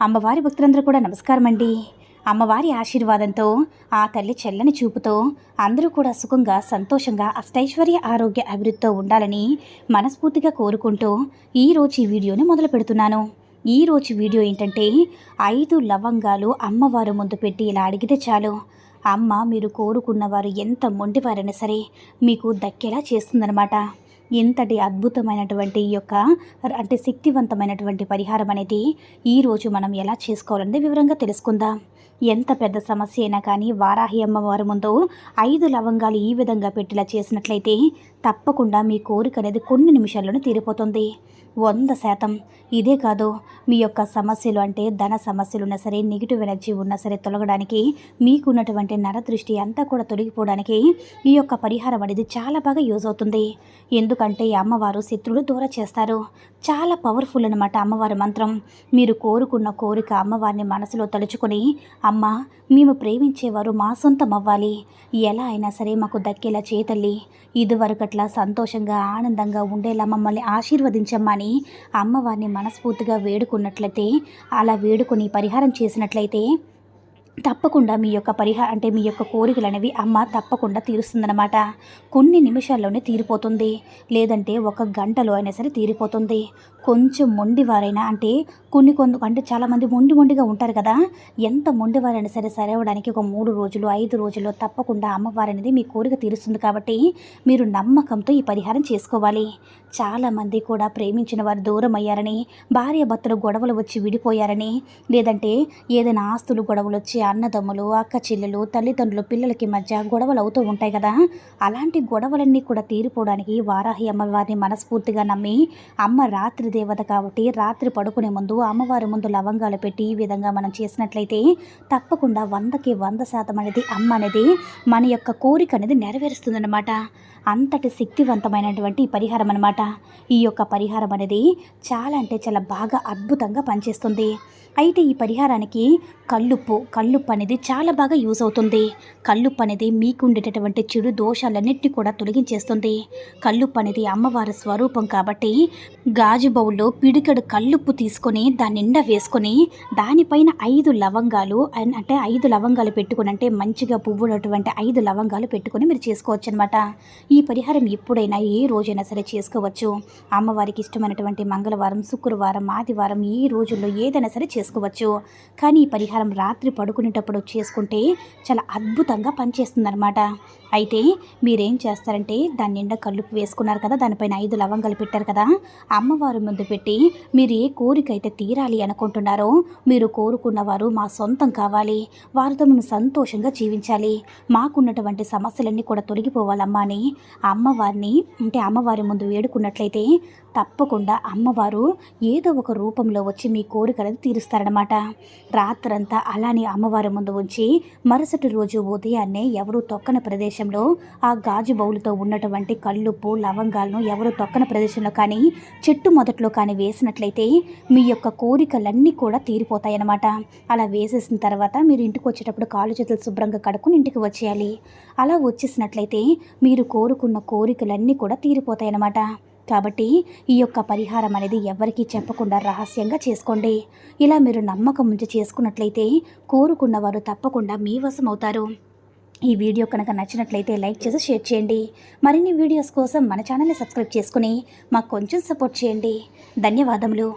అమ్మవారి భక్తులందరూ కూడా నమస్కారం అండి అమ్మవారి ఆశీర్వాదంతో ఆ తల్లి చెల్లని చూపుతో అందరూ కూడా సుఖంగా సంతోషంగా అష్టైశ్వర్య ఆరోగ్య అభివృద్ధితో ఉండాలని మనస్ఫూర్తిగా కోరుకుంటూ ఈరోజు ఈ వీడియోని మొదలు పెడుతున్నాను. ఈరోజు వీడియో ఏంటంటే ఐదు లవంగాలు అమ్మవారు ముందు పెట్టి ఇలా అడిగితే చాలు. అమ్మ మీరు కోరుకున్నవారు ఎంత మొండివారైనా సరే మీకు దక్కేలా చేస్తుందన్నమాట. ఇంతటి అద్భుతమైనటువంటి ఈ యొక్క అంటే శక్తివంతమైనటువంటి పరిహారం అనేది ఈరోజు మనం ఎలా చేసుకోవాలనేది వివరంగా తెలుసుకుందాం. ఎంత పెద్ద సమస్య అయినా కానీ వారాహి అమ్మవారి ముందు ఐదు లవంగాలు ఈ విధంగా పెట్టిలా చేసినట్లయితే తప్పకుండా మీ కోరిక అనేది కొన్ని నిమిషాల్లోనే తీరిపోతుంది. వంద శాతం. ఇదే కాదు మీ యొక్క సమస్యలు అంటే ధన సమస్యలు ఉన్నా సరే నెగిటివ్ ఎనర్జీ ఉన్నా సరే తొలగడానికి మీకున్నటువంటి నరదృష్టి అంతా కూడా తొలగిపోవడానికి ఈ యొక్క పరిహారం అనేది చాలా బాగా యూజ్ అవుతుంది. ఎందుకంటే అమ్మవారు శత్రువులు దూర చేస్తారు. చాలా పవర్ఫుల్ అనమాట అమ్మవారి మంత్రం. మీరు కోరుకున్న కోరిక అమ్మవారిని మనసులో తలుచుకొని అమ్మ మేము ప్రేమించేవారు మా సొంతం అవ్వాలి. ఎలా అయినా సరే మాకు దక్కేలా చేతల్లి పట్ల సంతోషంగా ఆనందంగా ఉండేలా మమ్మల్ని ఆశీర్వదించమ్మని అమ్మవారిని మనస్ఫూర్తిగా వేడుకున్నట్లయితే అలా వేడుకొని పరిహారం చేసినట్లయితే తప్పకుండా మీ యొక్క పరిహారం అంటే మీ యొక్క కోరికలు అనేవి అమ్మ తప్పకుండా తీరుస్తుందన్నమాట. కొన్ని నిమిషాల్లోనే తీరిపోతుంది. లేదంటే ఒక గంటలో అయినా సరే తీరిపోతుంది. కొంచెం మొండివారైనా అంటే కొన్ని కొన్ని అంటే చాలామంది మొండి మొండిగా ఉంటారు కదా. ఎంత మొండివారైనా సరే సరవడానికి ఒక మూడు రోజులు ఐదు రోజుల్లో తప్పకుండా అమ్మవారు అనేది మీ కోరిక తీరుస్తుంది కాబట్టి మీరు నమ్మకంతో ఈ పరిహారం చేసుకోవాలి. చాలామంది కూడా ప్రేమించిన వారు దూరం అయ్యారని భార్య భర్తలు గొడవలు వచ్చి విడిపోయారని లేదంటే ఏదైనా ఆస్తులు గొడవలు వచ్చి అన్నదమ్ములు అక్క చెల్లెలు తల్లిదండ్రులు పిల్లలకి మధ్య గొడవలు అవుతూ ఉంటాయి కదా? అలాంటి గొడవలన్నీ కూడా తీరిపోవడానికి వారాహి అమ్మవారిని మనస్ఫూర్తిగా నమ్మి అమ్మ రాత్రి దేవత కాబట్టి రాత్రి పడుకునే ముందు అమ్మవారి ముందు లవంగాలు పెట్టి ఈ విధంగా మనం చేసినట్లయితే తప్పకుండా వందకి వంద శాతం అనేది అమ్మ అనేది మన యొక్క కోరిక అనేది నెరవేరుస్తుందన్నమాట. అంతటి శక్తివంతమైనటువంటి పరిహారం అనమాట ఈ యొక్క పరిహారం అనేది చాలా అంటే చాలా బాగా అద్భుతంగా పనిచేస్తుంది. అయితే ఈ పరిహారానికి కల్లుప్పు కల్లుప్పు అనేది చాలా బాగా యూజ్ అవుతుంది. కల్లుప్పు అనేది మీకు ఉండేటటువంటి చెడు దోషాలన్నింటినీ కూడా తొలగించేస్తుంది. కల్లుప్పు అనేది అమ్మవారి స్వరూపం కాబట్టి గాజు బౌల్లో పిడికడు కల్లుప్పు తీసుకొని దాని నిండా వేసుకొని దానిపైన ఐదు లవంగాలు అంటే ఐదు లవంగాలు పెట్టుకుని అంటే మంచిగా పువ్వునటువంటి ఐదు లవంగాలు పెట్టుకొని మీరు చేసుకోవచ్చు అనమాట ఈ పరిహారం ఎప్పుడైనా ఏ రోజైనా సరే చేసుకోవచ్చు. అమ్మవారికి ఇష్టమైనటువంటి మంగళవారం శుక్రవారం ఆదివారం ఈ రోజుల్లో ఏదైనా సరే చేసుకోవచ్చు. కానీ ఈ పరిహారం రాత్రి పడుకునేటప్పుడు చేసుకుంటే చాలా అద్భుతంగా పనిచేస్తుంది అనమాట అయితే మీరేం చేస్తారంటే దాని నిండా కల్లుపు వేసుకున్నారు కదా దానిపైన ఐదు లవంగాలు పెట్టారు కదా అమ్మవారి ముందు పెట్టి మీరు ఏ కోరిక అయితే తీరాలి అనుకుంటున్నారో మీరు కోరుకున్నవారు మా సొంతం కావాలి వారితో మేము సంతోషంగా జీవించాలి మాకున్నటువంటి సమస్యలన్నీ కూడా తొలగిపోవాలమ్మా అని అమ్మవారిని అంటే అమ్మవారి ముందు వేడుకున్నట్లయితే తప్పకుండా అమ్మవారు ఏదో ఒక రూపంలో వచ్చి మీ కోరికలను తీరుస్తారనమాట రాత్రంతా అలానే అమ్మవారి ముందు ఉంచి మరుసటి రోజు ఉదయాన్నే ఎవరు తొక్కన ప్రదేశంలో ఆ గాజు బౌలుతో ఉన్నటువంటి కళ్ళుప్పు లవంగాలను ఎవరు తొక్కన ప్రదేశంలో కానీ చెట్టు మొదట్లో కానీ వేసినట్లయితే మీ యొక్క కోరికలన్నీ కూడా తీరిపోతాయన్నమాట. అలా వేసేసిన తర్వాత మీరు ఇంటికి వచ్చేటప్పుడు కాలు చేతులు శుభ్రంగా కడుక్కుని ఇంటికి వచ్చేయాలి. అలా వచ్చేసినట్లయితే మీరు కోరుకున్న కోరికలన్నీ కూడా తీరిపోతాయన్నమాట. కాబట్టి ఈ యొక్క పరిహారం అనేది ఎవరికీ చెప్పకుండా రహస్యంగా చేసుకోండి. ఇలా మీరు నమ్మకం ఉంచి చేసుకున్నట్లయితే కోరుకున్న వారు తప్పకుండా మీ వశం అవుతారు. ఈ వీడియో కనుక నచ్చినట్లయితే లైక్ చేసి షేర్ చేయండి. మరిన్ని వీడియోస్ కోసం మన ఛానల్ని సబ్స్క్రైబ్ చేసుకుని మాకు కొంచెం సపోర్ట్ చేయండి. ధన్యవాదములు.